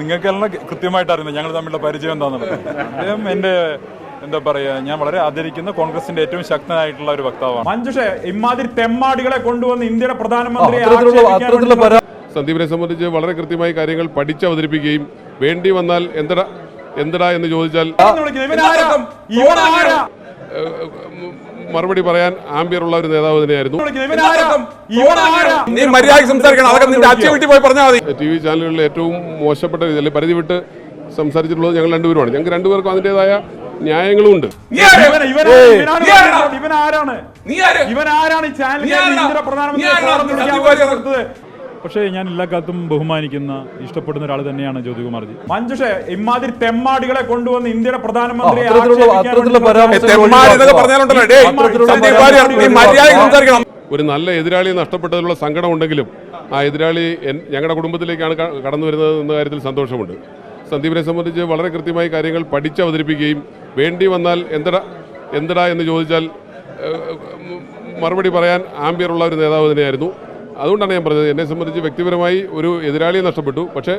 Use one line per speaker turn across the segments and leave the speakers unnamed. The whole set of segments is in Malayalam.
നിങ്ങൾക്കെല്ലാം കൃത്യമായിട്ട് അറിയുന്നത് ഞങ്ങൾ തമ്മിലുള്ള പരിചയം എന്താണെന്നുള്ളത്. അദ്ദേഹം എന്റെ എന്താ പറയുക ഞാൻ വളരെ ആദരിക്കുന്ന കോൺഗ്രസിന്റെ ഏറ്റവും ശക്തനായിട്ടുള്ള ഒരു വക്താവാണ്.
മഞ്ജുഷെ ഇമാതിരി തെമ്മാടികളെ കൊണ്ടുവന്ന് ഇന്ത്യയുടെ
പ്രധാനമന്ത്രി
സന്ദീപിനെ സംബന്ധിച്ച് വളരെ കൃത്യമായി കാര്യങ്ങൾ പഠിച്ച് അവതരിപ്പിക്കുകയും വേണ്ടി വന്നാൽ എന്തടാ എന്തടാ എന്ന് ചോദിച്ചാൽ മറുപടി പറയാൻ ആംബിയറുള്ള ഒരു നേതാവ് തന്നെയായിരുന്നു.
എന്ന് വിളിക്കുന്നത്. ഇവനാരാ? ഇവനാരാ?
നീ മര്യാദയ്ക്ക് സംസാരിക്കണം. അതൊക്കെ നിന്റെ അച്ഛൻ വീട്ടിൽ പോയി പറഞ്ഞാൽ മതി.
ടി വി ചാനലുകളിൽ ഏറ്റവും മോശപ്പെട്ട രീതിയിൽ അല്ലെങ്കിൽ പരിധി വിട്ട് സംസാരിച്ചിട്ടുള്ളത് ഞങ്ങൾ രണ്ടുപേരുമാണ്. ഞങ്ങൾക്ക് രണ്ടുപേർക്കും അതിന്റെതായ ന്യായങ്ങളും ഉണ്ട്
ഇവൻ
ആരാണ് ഇവൻ-
ആരാണ് ഈ ചാനലിൽ
നീ
പക്ഷേ ഞാൻ എല്ലാ കാലത്തും ബഹുമാനിക്കുന്ന ഇഷ്ടപ്പെടുന്ന ഒരാൾ തന്നെയാണ് ജ്യോതികുമാർജി.
മഞ്ജുഷേ ഇമാതിരി തെമ്മാടികളെ കൊണ്ടുവന്ന് ഇന്ത്യയുടെ
പ്രധാനമന്ത്രി
ഒരു നല്ല എതിരാളിയെ നഷ്ടപ്പെട്ടതിലുള്ള സങ്കടമുണ്ടെങ്കിലും ആ എതിരാളി ഞങ്ങളുടെ കുടുംബത്തിലേക്കാണ് കടന്നു വരുന്നത് എന്ന കാര്യത്തിൽ സന്തോഷമുണ്ട്. സന്ദീപിനെ സംബന്ധിച്ച് വളരെ കൃത്യമായി കാര്യങ്ങൾ പഠിച്ച് അവതരിപ്പിക്കുകയും വേണ്ടി വന്നാൽ എന്തടാ എന്തടാ എന്ന് ചോദിച്ചാൽ മറുപടി പറയാൻ ആംബിയറുള്ള ഒരു നേതാവ് തന്നെയായിരുന്നു. അതുകൊണ്ടാണ് ഞാൻ പറഞ്ഞത് എന്നെ സംബന്ധിച്ച് വ്യക്തിപരമായി ഒരു എതിരാളിയെ നഷ്ടപ്പെട്ടു. പക്ഷേ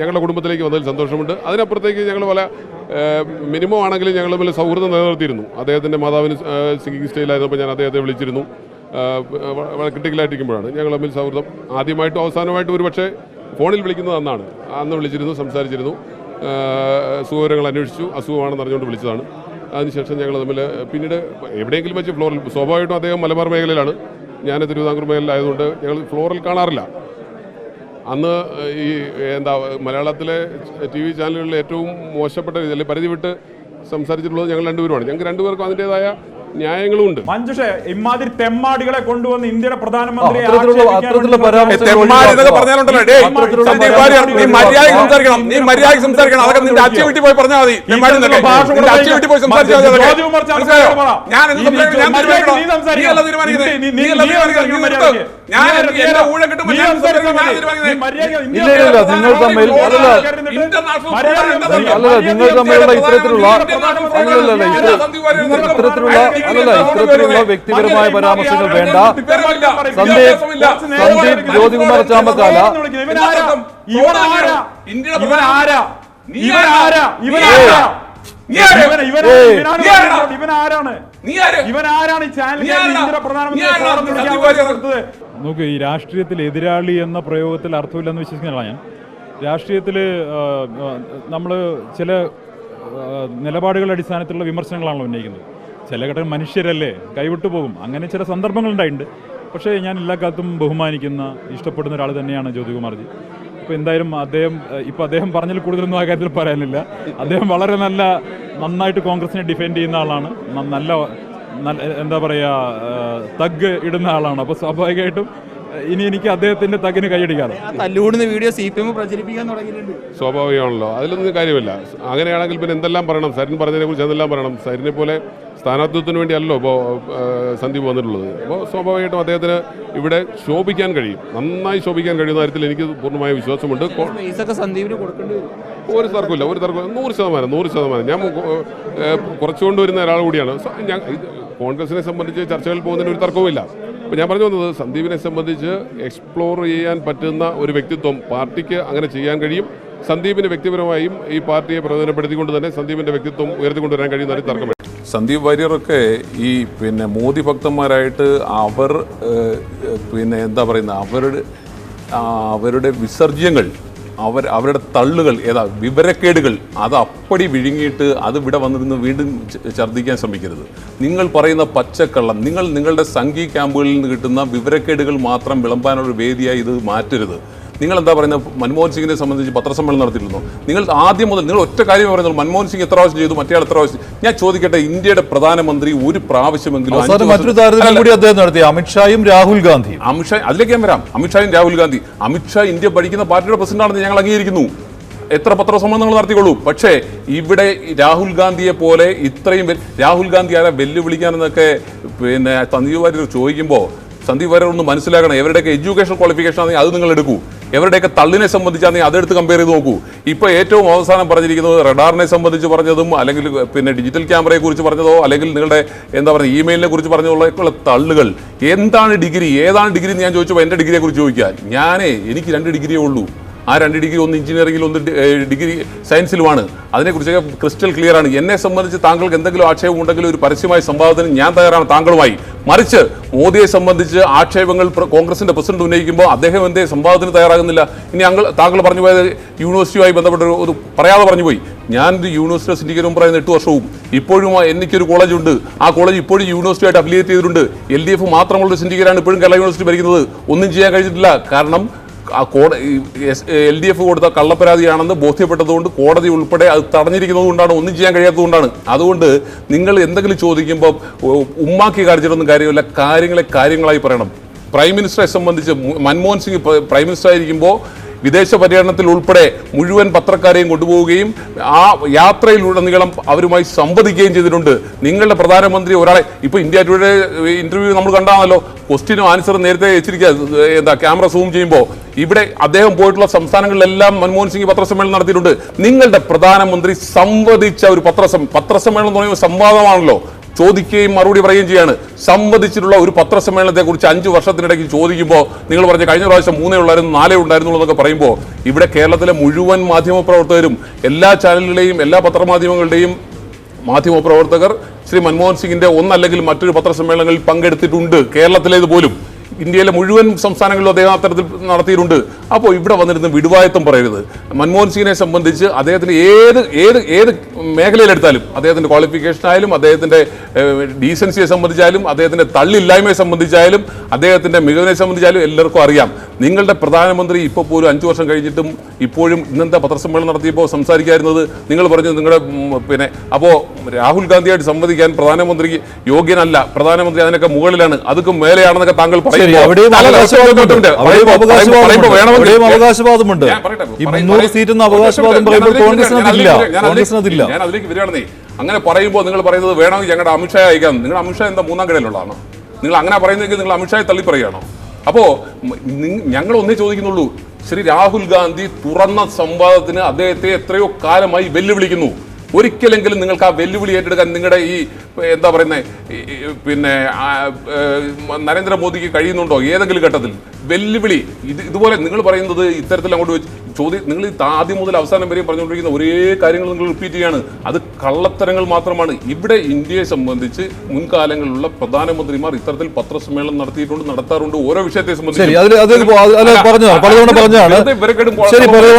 ഞങ്ങളുടെ കുടുംബത്തിലേക്ക് വന്നതിൽ സന്തോഷമുണ്ട്. അതിനപ്പുറത്തേക്ക് ഞങ്ങൾ പല മിനിമം ആണെങ്കിലും ഞങ്ങൾ തമ്മിൽ സൗഹൃദം നിലനിർത്തിയിരുന്നു. അദ്ദേഹത്തിന്റെ മാതാവിന് സിംഗിങ് സ്റ്റൈലായിരുന്നപ്പോൾ ഞാൻ അദ്ദേഹത്തെ വിളിച്ചിരുന്നു. ക്രിട്ടിക്കലായിട്ടിരിക്കുമ്പോഴാണ് ഞങ്ങൾ തമ്മിൽ സൗഹൃദം. ആദ്യമായിട്ടും അവസാനമായിട്ടും ഒരു പക്ഷേ ഫോണിൽ വിളിക്കുന്നത് അന്നാണ്. അന്ന് വിളിച്ചിരുന്നു സംസാരിച്ചിരുന്നു. സുഖവരങ്ങൾ അന്വേഷിച്ചു. അസുഖമാണെന്ന് അറിഞ്ഞുകൊണ്ട് വിളിച്ചതാണ്. അതിനുശേഷം ഞങ്ങൾ തമ്മിൽ പിന്നീട് എവിടെയെങ്കിലും വെച്ച് ഫ്ലോറിൽ സ്വാഭാവികമായിട്ടും അദ്ദേഹം മലബാർ മേഖലയിലാണ്. ഞാൻ തിരുവിതാംകൂർ മേഖലയിലായതുകൊണ്ട് ഞങ്ങൾ ഫ്ലോറിൽ കാണാറില്ല. അന്ന് ഈ എന്താ മലയാളത്തിലെ ടി വി ചാനലുകളിൽ ഏറ്റവും മോശപ്പെട്ട രീതിയിൽ പരിധി വിട്ട് സംസാരിച്ചിട്ടുള്ളത് ഞങ്ങൾ രണ്ടുപേരുമാണ്. ഞങ്ങൾക്ക് രണ്ടുപേർക്കും അതിന്റെതായ ന്യായങ്ങളും ഉണ്ട്
മഞ്ജുഷെ ഇമാതിരി തെമ്മാടികളെ കൊണ്ടുവന്ന് ഇന്ത്യയുടെ പ്രധാനമന്ത്രി
അത്തരത്തിലുള്ള
ആക്ഷേപിക്കാൻ
അത്തരത്തിലുള്ള
വേണ്ടി
പരാമർശങ്ങൾ
തെമ്മാടി എന്നൊക്കെ
ഒഴിവാക്കുക.
പറഞ്ഞാലുണ്ടല്ലോ ഡേ
അത്തരത്തിലുള്ള
സന്ദീപ് വാര്യർ നീ
പരാമർശങ്ങൾ
മര്യാദയ്ക്ക്
ഒഴിവാക്കുക.
സംസാരിക്കണം നീ മര്യാദയ്ക്ക് സംസാരിക്കണം അതൊക്കെ നിന്റെ അച്ഛൻ വീട്ടിൽ പോയി പറഞ്ഞാൽ മതി തെമ്മാടി എന്നൊക്കെ.
ഭാഷ
അച്ഛൻ വീട്ടിൽ പോയി സംസാരിച്ചാൽ മതി അതൊക്കെ.
ജോജി ഉമ്മർ ചാമക്കാല
മനസ്സിലായോ?
പറ.
ഞാൻ എന്ത്
നീ-
സംസാരിക്കണം? ഞാൻ
നീ
തീരുമാനിക്കണം.
നീ സംസാരിക്കണം.
നീയല്ല തീരുമാനിക്കുന്നത്.
നീ- നീ-
നീയല്ല
നീ
തീരുമാനിക്കുന്നത്. നീ
സംസാരിക്കണം.
നിർത്ത്. ഞാൻ
നീ
എനിക്ക് എന്റെ ഊഴം കിട്ടുമ്പോൾ
നീ
ഞാൻ സംസാരിക്കണം. ഞാൻ
സംസാരിക്കണം.
തീരുമാനിക്കുന്നത്.
നീ മര്യാദ-
ഇല്ല, ഇല്ല, ഇല്ല, നിങ്ങൾ തമ്മിൽ അല്ലല്ല നിങ്ങൾ തമ്മിലുള്ള ഇത്തരത്തിലുള്ള അല്ലല്ല. ഇത്തരത്തിലുള്ള അല്ലല്ല ഇത്തരത്തിലുള്ള വ്യക്തിപരമായ പരാമർശങ്ങൾ വേണ്ട. സന്ദീപ് സന്ദീപ് ജ്യോതികുമാർ ചാമക്കാല
നോക്കൂ ഈ രാഷ്ട്രീയത്തിൽ എതിരാളി എന്ന പ്രയോഗത്തിൽ അർത്ഥമില്ലെന്ന് വിശ്വസിക്കുന്നതാണ് ഞാൻ. രാഷ്ട്രീയത്തിൽ നമ്മൾ ചില നിലപാടുകളുടെ അടിസ്ഥാനത്തിലുള്ള വിമർശനങ്ങളാണല്ലോ ഉന്നയിക്കുന്നത്. ചില ഘട്ടം മനുഷ്യരല്ലേ? കൈവിട്ടു പോകും. അങ്ങനെ ചില സന്ദർഭങ്ങളുണ്ടായിട്ടുണ്ട്. പക്ഷേ ഞാൻ എല്ലാ കാലത്തും ബഹുമാനിക്കുന്ന ഇഷ്ടപ്പെടുന്ന ഒരാൾ തന്നെയാണ് ജ്യോതികുമാർജി. അപ്പോൾ എന്തായാലും അദ്ദേഹം ഇപ്പോൾ അദ്ദേഹം പറഞ്ഞതിൽ കൂടുതലൊന്നും ആ കാര്യത്തിൽ പറയാനില്ല. അദ്ദേഹം വളരെ നല്ല നന്നായിട്ട് കോൺഗ്രസിനെ ഡിഫെൻഡ് ചെയ്യുന്ന ആളാണ്. നല്ല നല്ല എന്താ പറയുക തഗ് ഇടുന്ന ആളാണ്. അപ്പോൾ സ്വാഭാവികമായിട്ടും ഇനി എനിക്ക് അദ്ദേഹത്തിന്റെ തകിന്
കൈയടിക്കാതെ തല്ലുകൂടുന്ന വീഡിയോ സി പി എം പ്രചരിപ്പിക്കാൻ തുടങ്ങിയിട്ടുണ്ട്.
സ്വാഭാവികമാണല്ലോ. അതിലൊന്നും കാര്യമില്ല. അങ്ങനെയാണെങ്കിൽ പിന്നെ എന്തെല്ലാം പറയണം? സരിൻ പറഞ്ഞതിനെ കുറിച്ച് എന്തെല്ലാം പറയണം? സരിനെ പോലെ സ്ഥാനാർത്ഥിത്വത്തിന് വേണ്ടിയല്ലോ ഇപ്പോൾ സന്ദീപ് വന്നിട്ടുള്ളത്. അപ്പോൾ സ്വാഭാവികമായിട്ടും അദ്ദേഹത്തിന് ഇവിടെ ശോഭിക്കാൻ കഴിയും. നന്നായി ശോഭിക്കാൻ കഴിയുന്ന കാര്യത്തിൽ എനിക്ക് പൂർണമായ വിശ്വാസമുണ്ട്. ഒരു തർക്കമില്ല ഒരു തർക്കം നൂറ് ശതമാനം നൂറ് ശതമാനം. ഞാൻ കുറച്ചുകൊണ്ട് വരുന്ന ഒരാൾ കൂടിയാണ്. ഞാൻ കോൺഗ്രസിനെ സംബന്ധിച്ച് ചർച്ചകൾ പോകുന്നതിന് ഒരു തർക്കവുമില്ല. അപ്പോൾ ഞാൻ പറഞ്ഞു വന്നത് സന്ദീപിനെ സംബന്ധിച്ച് എക്സ്പ്ലോർ ചെയ്യാൻ പറ്റുന്ന ഒരു വ്യക്തിത്വം പാർട്ടിക്ക് അങ്ങനെ ചെയ്യാൻ കഴിയും. സന്ദീപിന് വ്യക്തിപരമായും ഈ പാർട്ടിയെ പ്രയോജനപ്പെടുത്തിക്കൊണ്ട് തന്നെ സന്ദീപിന്റെ വ്യക്തിത്വം ഉയർത്തിക്കൊണ്ടുവരാൻ കഴിയുന്ന ഒരു തർക്കമില്ല.
സന്ദീപ് വാര്യറൊക്കെ ഈ പിന്നെ മോദി ഭക്തന്മാരായിട്ട് അവർ പിന്നെ എന്താ പറയുന്നത് അവരുടെ അവരുടെ വിസർജ്യങ്ങൾ അവർ അവരുടെ തള്ളുകൾ ഏതാ വിവരക്കേടുകൾ അത് അപ്പടി വിഴുങ്ങിയിട്ട് അത് ഇവിടെ വന്നിരുന്ന് വീണ്ടും ഛർദ്ദിക്കാൻ ശ്രമിക്കരുത്. നിങ്ങൾ പറയുന്ന പച്ചക്കള്ളം നിങ്ങൾ നിങ്ങളുടെ സംഘി ക്യാമ്പുകളിൽ നിന്ന് കിട്ടുന്ന വിവരക്കേടുകൾ മാത്രം വിളമ്പാനുള്ള വേദിയായി ഇത് മാറ്റരുത്. നിങ്ങൾ എന്താ പറയുന്നത്? മൻമോഹൻ സിംഗിനെ സംബന്ധിച്ച് പത്രസമ്മേളനം നടത്തിയിരുന്നു നിങ്ങൾ ആദ്യം മുതൽ നിങ്ങൾ ഒറ്റ കാര്യം പറയുന്നത് മൻമോഹൻ സിംഗ് എത്ര പ്രാവശ്യം ചെയ്തു മറ്റേ എത്ര പ്രാവശ്യം ഞാൻ ചോദിക്കട്ടെ ഇന്ത്യയുടെ പ്രധാനമന്ത്രി ഒരു പ്രാവശ്യമെങ്കിലും
മറ്റൊരു താരതമ്യം കൂടി അദ്ദേഹം നടത്തി അമിത്ഷായും രാഹുൽ ഗാന്ധി
അമിത്ഷാ അതിലേക്ക് ഞാൻ വരാം. അമിത്ഷായും രാഹുൽ ഗാന്ധി. അമിത്ഷാ ഇന്ത്യ ഭരിക്കുന്ന പാർട്ടിയുടെ പ്രസിഡന്റാണെന്ന് ഞങ്ങൾ അംഗീകരിക്കുന്നു. എത്ര പത്രസമ്മേളനങ്ങൾ നടത്തിക്കൊള്ളൂ. പക്ഷേ ഇവിടെ രാഹുൽ ഗാന്ധിയെ പോലെ ഇത്രയും രാഹുൽ ഗാന്ധി ആരെ വെല്ലുവിളിക്കാനെന്നൊക്കെ പിന്നെ സന്ദീപ് വാര്യർ ചോദിക്കുമ്പോൾ സന്ദീപ് വാര്യർ ഒന്ന് മനസ്സിലാക്കണം. എവരുടെയൊക്കെ എഡ്യൂക്കേഷൻ ക്വാളിഫിക്കേഷൻ ആണെങ്കിൽ അത് നിങ്ങൾ എടുക്കൂ. എവരുടെയൊക്കെ തള്ളിനെ സംബന്ധിച്ചാണെങ്കിൽ അതെടുത്ത് കമ്പയർ ചെയ്ത് നോക്കൂ. ഇപ്പോൾ ഏറ്റവും അവസാനം പറഞ്ഞിരിക്കുന്നത് റഡാറിനെ സംബന്ധിച്ച് പറഞ്ഞതും അല്ലെങ്കിൽ പിന്നെ ഡിജിറ്റൽ ക്യാമറയെ കുറിച്ച് പറഞ്ഞതോ അല്ലെങ്കിൽ നിങ്ങളുടെ എന്താ പറയുക ഇമെയിലിനെ കുറിച്ച് പറഞ്ഞതുള്ള തള്ളുകൾ. എന്താണ് ഡിഗ്രി? ഏതാണ് ഡിഗ്രി എന്ന് ഞാൻ ചോദിച്ചപ്പോൾ എന്റെ ഡിഗ്രിയെ കുറിച്ച് ചോദിക്കുക ഞാനേ എനിക്ക് രണ്ട് ഡിഗ്രിയേ ഉള്ളൂ. ആ രണ്ട് ഡിഗ്രി ഒന്ന് എഞ്ചിനീയറിംഗിൽ ഒന്ന് ഡിഗ്രി സയൻസിലുമാണ് അതിനെക്കുറിച്ചൊക്കെ ക്രിസ്റ്റൽ ക്ലിയർ ആണ്. എന്നെ സംബന്ധിച്ച് താങ്കൾക്ക് എന്തെങ്കിലും ആക്ഷേപം ഉണ്ടെങ്കിൽ ഒരു പരസ്യമായ സംവാദത്തിന് ഞാൻ തയ്യാറാണ് താങ്കളുമായി. മറിച്ച് മോദിയെ സംബന്ധിച്ച് ആക്ഷേപങ്ങൾ കോൺഗ്രസിന്റെ പ്രസിഡന്റ് ഉന്നയിക്കുമ്പോൾ അദ്ദേഹം എന്തേ സംവാദത്തിന് തയ്യാറാകുന്നില്ല. ഇനി അങ്ങൾ താങ്കൾ പറഞ്ഞു പോയത് യൂണിവേഴ്സിറ്റിയുമായി ബന്ധപ്പെട്ട ഒരു- പറയാതെ പറഞ്ഞു പോയി. ഞാൻ ഒരു യൂണിവേഴ്സിറ്റി സിൻഡിക്കേറ്റ് മുമ്പ് പറയുന്ന എട്ട് വർഷവും ഇപ്പോഴും എനിക്കൊരു കോളേജ് ഉണ്ട്. ആ കോളേജ് ഇപ്പോഴും യൂണിവേഴ്സിറ്റിയായിട്ട് അഫിലിയേറ്റ് ചെയ്തിട്ടുണ്ട്. എൽ ഡി എഫ് മാത്രമുള്ള സിൻഡിക്കേറ്റാണ് ഇപ്പോഴും കേരള യൂണിവേഴ്സിറ്റി ഭരിക്കുന്നത്. ഒന്നും ചെയ്യാൻ കഴിഞ്ഞിട്ടില്ല. കാരണം എൽ ഡി എഫ് കൊടുത്ത കള്ളപ്പരാതിയാണെന്ന് ബോധ്യപ്പെട്ടതുകൊണ്ട് കോടതി ഉൾപ്പെടെ അത് തടഞ്ഞിരിക്കുന്നത് കൊണ്ടാണ് ഒന്നും ചെയ്യാൻ കഴിയാത്തതുകൊണ്ടാണ്. അതുകൊണ്ട് നിങ്ങൾ എന്തെങ്കിലും ചോദിക്കുമ്പോൾ ഉമ്മാക്കി കാണിച്ചിട്ടൊന്നും കാര്യമില്ല. കാര്യങ്ങളെ കാര്യങ്ങളായി പറയണം. പ്രൈം മിനിസ്റ്ററെ സംബന്ധിച്ച് മൻമോഹൻ സിംഗ് പ്രൈം മിനിസ്റ്റർ ആയിരിക്കുമ്പോൾ വിദേശ പര്യടനത്തിൽ ഉൾപ്പെടെ മുഴുവൻ പത്രക്കാരെയും കൊണ്ടുപോവുകയും ആ യാത്രയിലുടനീളം അവരുമായി സംവദിക്കുകയും ചെയ്തിട്ടുണ്ട്. നിങ്ങളുടെ പ്രധാനമന്ത്രി ഒരാളെ ഇപ്പൊ ഇന്ത്യ ടുഡേ ഇന്റർവ്യൂ നമ്മൾ കണ്ടാണല്ലോ. ക്വസ്റ്റിനും ആൻസറും നേരത്തെ വെച്ചിരിക്കുക. എന്താ ക്യാമറ സൂം ചെയ്യുമ്പോൾ ഇവിടെ അദ്ദേഹം പോയിട്ടുള്ള സംസ്ഥാനങ്ങളിലെല്ലാം മൻമോഹൻ സിംഗ് പത്രസമ്മേളനം നടത്തിയിട്ടുണ്ട്. നിങ്ങളുടെ പ്രധാനമന്ത്രി സംവദിച്ച ഒരു പത്രസം പത്രസമ്മേളനം എന്ന് പറയുമ്പോൾ സംവാദമാണല്ലോ. ചോദിക്കുകയും മറുപടി പറയുകയും ചെയ്യാണ്. സംവദിച്ചിട്ടുള്ള ഒരു പത്രസമ്മേളനത്തെ കുറിച്ച് അഞ്ചു വർഷത്തിനിടയ്ക്ക് ചോദിക്കുമ്പോൾ നിങ്ങൾ പറഞ്ഞ കഴിഞ്ഞ പ്രാവശ്യം മൂന്നേ ഉള്ളായിരുന്നു നാലേ ഉണ്ടായിരുന്നുള്ളൂ എന്നൊക്കെ പറയുമ്പോൾ ഇവിടെ കേരളത്തിലെ മുഴുവൻ മാധ്യമപ്രവർത്തകരും എല്ലാ ചാനലുകളെയും എല്ലാ പത്രമാധ്യമങ്ങളുടെയും മാധ്യമപ്രവർത്തകർ ശ്രീ മൻമോഹൻ സിംഗിന്റെ ഒന്നല്ലെങ്കിൽ മറ്റൊരു പത്രസമ്മേളനങ്ങളിൽ പങ്കെടുത്തിട്ടുണ്ട്. കേരളത്തിലേത് പോലും ഇന്ത്യയിലെ മുഴുവൻ സംസ്ഥാനങ്ങളിലും അദ്ദേഹം അത്തരത്തിൽ നടത്തിയിട്ടുണ്ട്. അപ്പോൾ ഇവിടെ വന്നിരുന്ന് വിടുവായത്വം പറയരുത്. മൻമോഹൻ സിംഗിനെ സംബന്ധിച്ച് അദ്ദേഹത്തിന് ഏത് ഏത് ഏത് മേഖലയിലെടുത്താലും അദ്ദേഹത്തിന്റെ ക്വാളിഫിക്കേഷൻ ആയാലും അദ്ദേഹത്തിന്റെ ഡീസൻസിയെ സംബന്ധിച്ചാലും അദ്ദേഹത്തിന്റെ തള്ളില്ലായ്മയെ സംബന്ധിച്ചായാലും അദ്ദേഹത്തിന്റെ മികവിനെ സംബന്ധിച്ചാലും എല്ലാവർക്കും അറിയാം. നിങ്ങളുടെ പ്രധാനമന്ത്രി ഇപ്പോൾ പോലും അഞ്ച് വർഷം കഴിഞ്ഞിട്ടും ഇപ്പോഴും ഇന്നത്തെ പത്രസമ്മേളനം നടത്തിയപ്പോൾ സംസാരിക്കാമായിരുന്നത് നിങ്ങൾ പറഞ്ഞു നിങ്ങളുടെ പിന്നെ അപ്പോൾ രാഹുൽ ഗാന്ധിയായിട്ട് സംവദിക്കാൻ പ്രധാനമന്ത്രിക്ക് യോഗ്യനല്ല. പ്രധാനമന്ത്രി അതിനൊക്കെ മുകളിലാണ്. അതൊക്കെ മേലെയാണെന്നൊക്കെ താങ്കൾ പറയുമ്പോൾ-
അവിടെയും അവകാശവാദമുണ്ട്. ഈ മുന്നൂറ് സീറ്റ് എന്ന അവകാശവാദം പറയുമ്പോൾ കോൺഗ്രസിന് അതില്ല.
ഞാൻ അതിലേക്ക്
കോൺഗ്രസിന് അതില്ല.
ഞാൻ അതിലേക്ക് വരികയാണെന്നേ അങ്ങനെ പറയുമ്പോൾ നിങ്ങൾ പറയുന്നത് വേണമെങ്കിൽ ഞങ്ങളുടെ അമിത്ഷാ അയക്കാം. നിങ്ങൾ അമിത്ഷാ എന്താ മൂന്നാം കിടയിലുള്ളതാണ്. നിങ്ങൾ അങ്ങനെ പറയുന്നെങ്കിൽ നിങ്ങൾ അമിത്ഷായെ തള്ളി പറയുകയാണോ അപ്പോ ഞങ്ങൾ ഒന്നേ ചോദിക്കുന്നുള്ളൂ. ശ്രീ രാഹുൽ ഗാന്ധി തുറന്ന സംവാദത്തിന് അദ്ദേഹത്തെ എത്രയോ കാലമായി വെല്ലുവിളിക്കുന്നു. ഒരിക്കലെങ്കിലും നിങ്ങൾക്ക് ആ വെല്ലുവിളി ഏറ്റെടുക്കാൻ നിങ്ങളുടെ ഈ എന്താ പറയുന്നത് പിന്നെ നരേന്ദ്രമോദിക്ക് കഴിയുന്നുണ്ടോ? ഏതെങ്കിലും ഘട്ടത്തിൽ വെല്ലുവിളി ഇത് ഇതുപോലെ നിങ്ങൾ പറയുന്നത് ഇത്തരത്തിൽ അങ്ങോട്ട് വെച്ച് ചോദ്യം നിങ്ങൾ ഈ ആദ്യം മുതൽ അവസാനം വരെയും പറഞ്ഞുകൊണ്ടിരിക്കുന്ന ഒരേ കാര്യങ്ങൾ നിങ്ങൾ റിപ്പീറ്റ് ചെയ്യാണ്. അത് കള്ളത്തരങ്ങൾ മാത്രമാണ്. ഇവിടെ ഇന്ത്യയെ സംബന്ധിച്ച് മുൻകാലങ്ങളിലുള്ള പ്രധാനമന്ത്രിമാർ ഇത്തരത്തിൽ പത്രസമ്മേളനം നടത്തിയിട്ടുണ്ട് നടത്താറുണ്ട് ഓരോ വിഷയത്തെ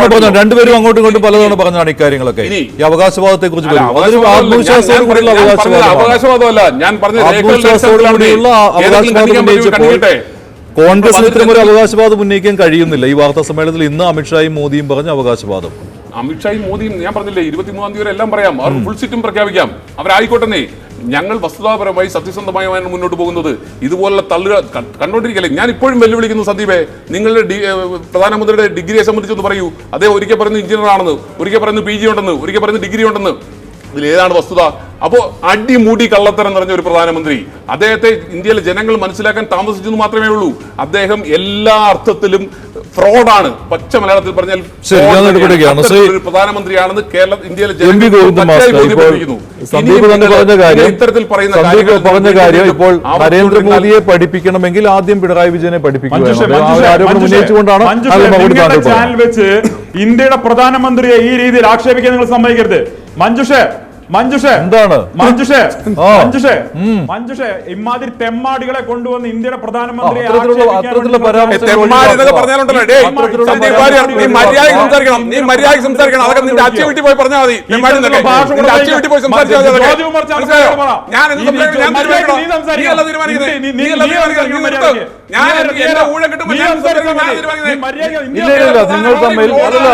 പറഞ്ഞാണ് രണ്ടുപേരും അങ്ങോട്ടും ഇങ്ങോട്ടും പലതവണ പറഞ്ഞാണ് ഇക്കാര്യങ്ങളൊക്കെ.
ഇനി-
ഈ അവകാശവാദത്തെ കുറിച്ച്
അവകാശവാദമല്ല. ഞാൻ- പറഞ്ഞ
അവകാശവാദം ഉന്നയിച്ചപ്പോൾ കോൺഗ്രസിന് ഇത്തരം ഒരു അവകാശവാദം ഉന്നയിക്കാൻ കഴിയുന്നില്ല. ഈ വാർത്താ സമ്മേളനത്തിൽ ഇന്ന് അമിത്ഷായും മോദിയും പറഞ്ഞ അവകാശവാദം.
അമിത്ഷായും മോദിയും ഞാൻ പറഞ്ഞില്ലേ ഇരുപത്തിമൂന്നാം തീയതി വരെ എല്ലാം പറയാം. അവർ ഫുൾ സീറ്റും പ്രഖ്യാപിക്കാം. അവരായിക്കോട്ടെ ഞങ്ങൾ വസ്തുതാപരമായി സത്യസന്ധമായാണ് മുന്നോട്ട് പോകുന്നത്. ഇതുപോലുള്ള തള്ളുകൾ കണ്ടുകൊണ്ടിരിക്കല്ലേ ഞാൻ ഇപ്പോഴും വെല്ലുവിളിക്കുന്നു സന്ദീപേ. നിങ്ങളുടെ പ്രധാനമന്ത്രിയുടെ ഡിഗ്രിയെ സംബന്ധിച്ചൊന്ന് പറയൂ. അതേ ഒരിക്കൽ പറയുന്നത് എഞ്ചിനീയർ ആണെന്ന് ഒരിക്കൽ പറയുന്നത് പി ജി ഉണ്ടെന്ന് ഒരിക്കൽ പറയുന്നത് ഡിഗ്രി ഉണ്ടെന്ന്. ഇതിൽ ഏതാണ് വസ്തുത. അപ്പോ അടിമൂടി കള്ളത്തരം നിറഞ്ഞ ഒരു പ്രധാനമന്ത്രി. അദ്ദേഹത്തെ ഇന്ത്യയിലെ ജനങ്ങൾ മനസ്സിലാക്കാൻ താമസിച്ചെന്ന് മാത്രമേ ഉള്ളൂ. അദ്ദേഹം എല്ലാ അർത്ഥത്തിലും ഫ്രോഡാണ്. പച്ച മലയാളത്തിൽ പറഞ്ഞാൽ
പ്രധാനമന്ത്രിയാണെന്ന് ഞാൻ
fraud
ഇടപെടുകയാണ്.
തന്നെയാണ്.
ശ്രീ-
അത്തരത്തിലൊരു പ്രധാനമന്ത്രി കേരള ഇന്ത്യയിലെ ഇത്തരത്തിൽ
പറഞ്ഞ കാര്യം ഇപ്പോൾ നരേന്ദ്രമോദിയെ പഠിപ്പിക്കണമെങ്കിൽ ആദ്യം പിണറായി വിജയനെ
മഞ്ജുഷ,
പഠിപ്പിക്കുക ഒരു
മഞ്ജുഷ,
ആരോപണം
മഞ്ജുഷ,
ഉന്നയിച്ചുകൊണ്ടാണ്
മഞ്ജുഷ,
അത് മറുപടി
നിങ്ങളുടെ
താങ്കൾ
ചാനൽ വെച്ച് ഇന്ത്യയുടെ പ്രധാനമന്ത്രിയെ ഈ രീതിയിൽ ആക്ഷേപിക്കാൻ നിങ്ങൾ സമ്മതിക്കരുത്. മഞ്ജുഷേ മഞ്ജുഷേ
എന്താണ്?
മഞ്ജുഷേ. മഞ്ജുഷേ മഞ്ജുഷേ ഇമാതിരി തെമ്മാടികളെ കൊണ്ടുവന്ന് ഇന്ത്യയുടെ പ്രധാനമന്ത്രി
ആ, അത്തരത്തിലുള്ള-
ആക്ഷേപിക്കാൻ
അത്തരത്തിലുള്ള
വേണ്ടി
പരാമർശങ്ങൾ
തെമ്മാടി എന്നൊക്കെ പറഞ്ഞാലുണ്ടല്ലോ. ഡേ
അത്തരത്തിലുള്ള
സന്ദീപ്
പരാമർശങ്ങൾ
വാര്യർ, നീ മര്യാദയ്ക്ക് സംസാരിക്കണം. നീ മര്യാദയ്ക്ക് സംസാരിക്കണം. അതൊക്കെ നിന്റെ അച്ഛൻ വീട്ടിൽ പോയി പറഞ്ഞാൽ മതി. തെമ്മാടി എന്നൊക്കെ.
ഭാഷ
നിന്റെ അച്ഛൻ വീട്ടിൽ പോയി സംസാരിച്ചാൽ മതി. അതൊക്കെ.
ജോർജ് കുമാർ ചാമക്കാല
മനസ്സിലായോ? ഞാൻ
ഇല്ല, നിങ്ങൾ തമ്മിൽ അല്ലല്ല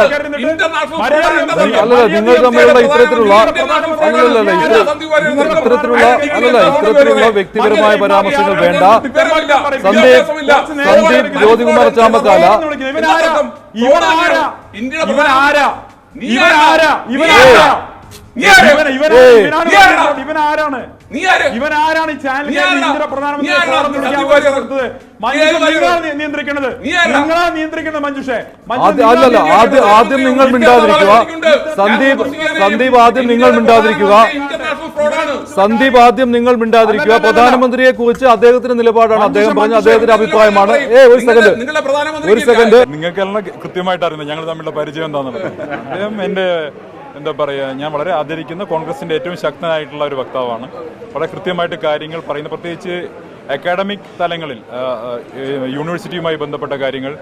നിങ്ങൾ തമ്മിലുള്ള ഇത്തരത്തിലുള്ള അല്ലല്ല ഇത്തരത്തിലുള്ള അല്ലല്ല ഇത്തരത്തിലുള്ള വ്യക്തിപരമായ പരാമർശങ്ങൾ വേണ്ട സന്ദീപ് സന്ദീപ് ജ്യോതികുമാർ ചാമക്കാല
ഇവനാരാ? ഇവനാരാണ്
നീ
ഇവൻ ആരാണ് ഈ ചാനൽ പ്രധാനമന്ത്രി നിയന്ത്രിക്കുന്നത് നിയന്ത്രിക്കുന്നത് മഞ്ജുഷേ
ആദ്യം അല്ലല്ല ആദ്യം ആദ്യം നിങ്ങൾ മിണ്ടാതിരിക്കുക. സന്ദീപ് സന്ദീപ് ആദ്യം നിങ്ങൾ മിണ്ടാതിരിക്കുക. സന്ദീപ് ആദ്യം നിങ്ങൾ മിണ്ടാതിരിക്കുക. പ്രധാനമന്ത്രിയെ കുറിച്ച് അദ്ദേഹത്തിന്റെ നിലപാടാണ്. അദ്ദേഹം പറഞ്ഞ അദ്ദേഹത്തിന്റെ അഭിപ്രായമാണ്. ഏ ഒരു സെക്കൻഡ്.
നിങ്ങളുടെ പ്രധാനമന്ത്രി
ഒരു സെക്കൻഡ്.
നിങ്ങൾക്കെല്ലാം കൃത്യമായിട്ട് അറിയുന്നത് ഞങ്ങൾ തമ്മിലുള്ള പരിചയം എന്താണെന്നുള്ളത്. അദ്ദേഹം എന്റെ എന്താ പറയുക ഞാൻ വളരെ ആദരിക്കുന്ന കോൺഗ്രസിന്റെ ഏറ്റവും ശക്തനായിട്ടുള്ള ഒരു വക്താവാണ്. വളരെ കൃത്യമായിട്ട് കാര്യങ്ങൾ പറയുന്ന പ്രത്യേകിച്ച് അക്കാഡമിക് തലങ്ങളിൽ യൂണിവേഴ്സിറ്റിയുമായി ബന്ധപ്പെട്ട കാര്യങ്ങൾ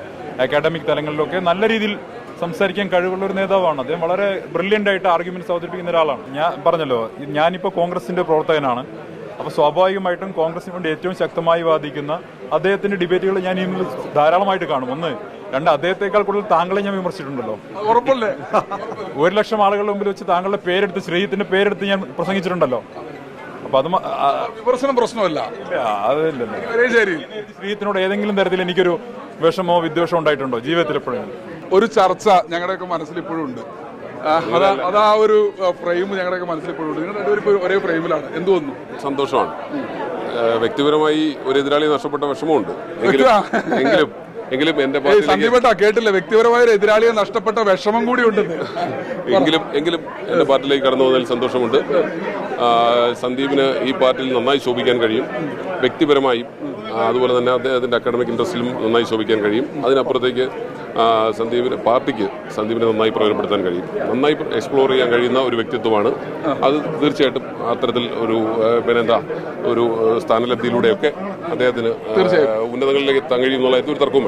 അക്കാഡമിക് തലങ്ങളിലൊക്കെ നല്ല രീതിയിൽ സംസാരിക്കാൻ കഴിവുള്ള ഒരു നേതാവാണ്. അദ്ദേഹം വളരെ ബ്രില്യന്റ് ആയിട്ട് ആർഗ്യുമെന്റ്സ് അവതരിപ്പിക്കുന്ന ഒരാളാണ്. ഞാൻ പറഞ്ഞല്ലോ ഞാനിപ്പോൾ കോൺഗ്രസിന്റെ പ്രവർത്തകനാണ്. അപ്പോൾ സ്വാഭാവികമായിട്ടും കോൺഗ്രസിന് വേണ്ടി ഏറ്റവും ശക്തമായി വാദിക്കുന്ന അദ്ദേഹത്തിന്റെ ഡിബേറ്റുകൾ ഞാൻ ഇന്ന് ധാരാളമായിട്ട് കാണും. ഒന്ന് രണ്ട് അദ്ദേഹത്തെക്കാൾ കൂടുതൽ താങ്കളെ ഞാൻ വിമർശിച്ചിട്ടുണ്ടല്ലോ.
ഉറപ്പല്ലേ?
ഒരു ലക്ഷം ആളുകളുടെ മുമ്പിൽ വെച്ച് താങ്കളുടെ പേരെടുത്ത് ശ്രീജിത്തിന്റെ പേരെടുത്ത് ഞാൻ പ്രസംഗിച്ചിട്ടുണ്ടല്ലോ. അപ്പൊ അത്
വിമർശനം പ്രശ്നമല്ല.
അതില്ലല്ലോ. ശ്രീജിത്തിനോട് ഏതെങ്കിലും തരത്തിൽ എനിക്കൊരു വിഷമോ വിദ്വേഷമോ ഉണ്ടായിട്ടുണ്ടോ ജീവിതത്തിൽ എപ്പോഴും
ഒരു ചർച്ച ഞങ്ങളുടെയൊക്കെ മനസ്സിൽ ഇപ്പോഴും ഉണ്ട്. അതാ അതാ ആ ഒരു ഫ്രെയിം ഞങ്ങളുടെയൊക്കെ മനസ്സിൽ ഇപ്പോഴും ഉണ്ട്. നിങ്ങൾ രണ്ടുപേരും ഒരേ ഫ്രെയിമിലാണ് എന്ത് വന്നു
സന്തോഷമാണ്. വ്യക്തിപരമായി ഒരു എതിരാളി നഷ്ടപ്പെട്ട വിഷമമുണ്ട്. എങ്കിലും എങ്കിലും എന്റെ
സന്ദീപേട്ടാ കേട്ടില്ല? വ്യക്തിപരമായ എതിരാളിയെ നഷ്ടപ്പെട്ട വിഷമം കൂടി ഉണ്ട്
എങ്കിലും എങ്കിലും എന്റെ പാർട്ടിയിലേക്ക് കടന്നു വന്നതിൽ സന്തോഷമുണ്ട്. സന്ദീപിന് ഈ പാർട്ടിയിൽ നന്നായി ശോഭിക്കാൻ കഴിയും. വ്യക്തിപരമായും അതുപോലെ തന്നെ അദ്ദേഹത്തിന്റെ അക്കാഡമിക് ഇൻട്രസ്റ്റിലും നന്നായി ശോഭിക്കാൻ കഴിയും. അതിനപ്പുറത്തേക്ക് സന്ദീപിന് പാർട്ടിക്ക് സന്ദീപിനെ നന്നായി പ്രയോജനപ്പെടുത്താൻ കഴിയും. നന്നായി എക്സ്പ്ലോർ ചെയ്യാൻ കഴിയുന്ന ഒരു വ്യക്തിത്വമാണ്. അത് തീർച്ചയായിട്ടും അത്തരത്തിൽ ഒരു പിന്നെന്താ ഒരു സ്ഥാനലബ്ധിയിലൂടെയൊക്കെ അദ്ദേഹത്തിന് ഉന്നതങ്ങളിലേക്ക് എത്താൻ കഴിയും എന്നുള്ള ഒരു തർക്കവും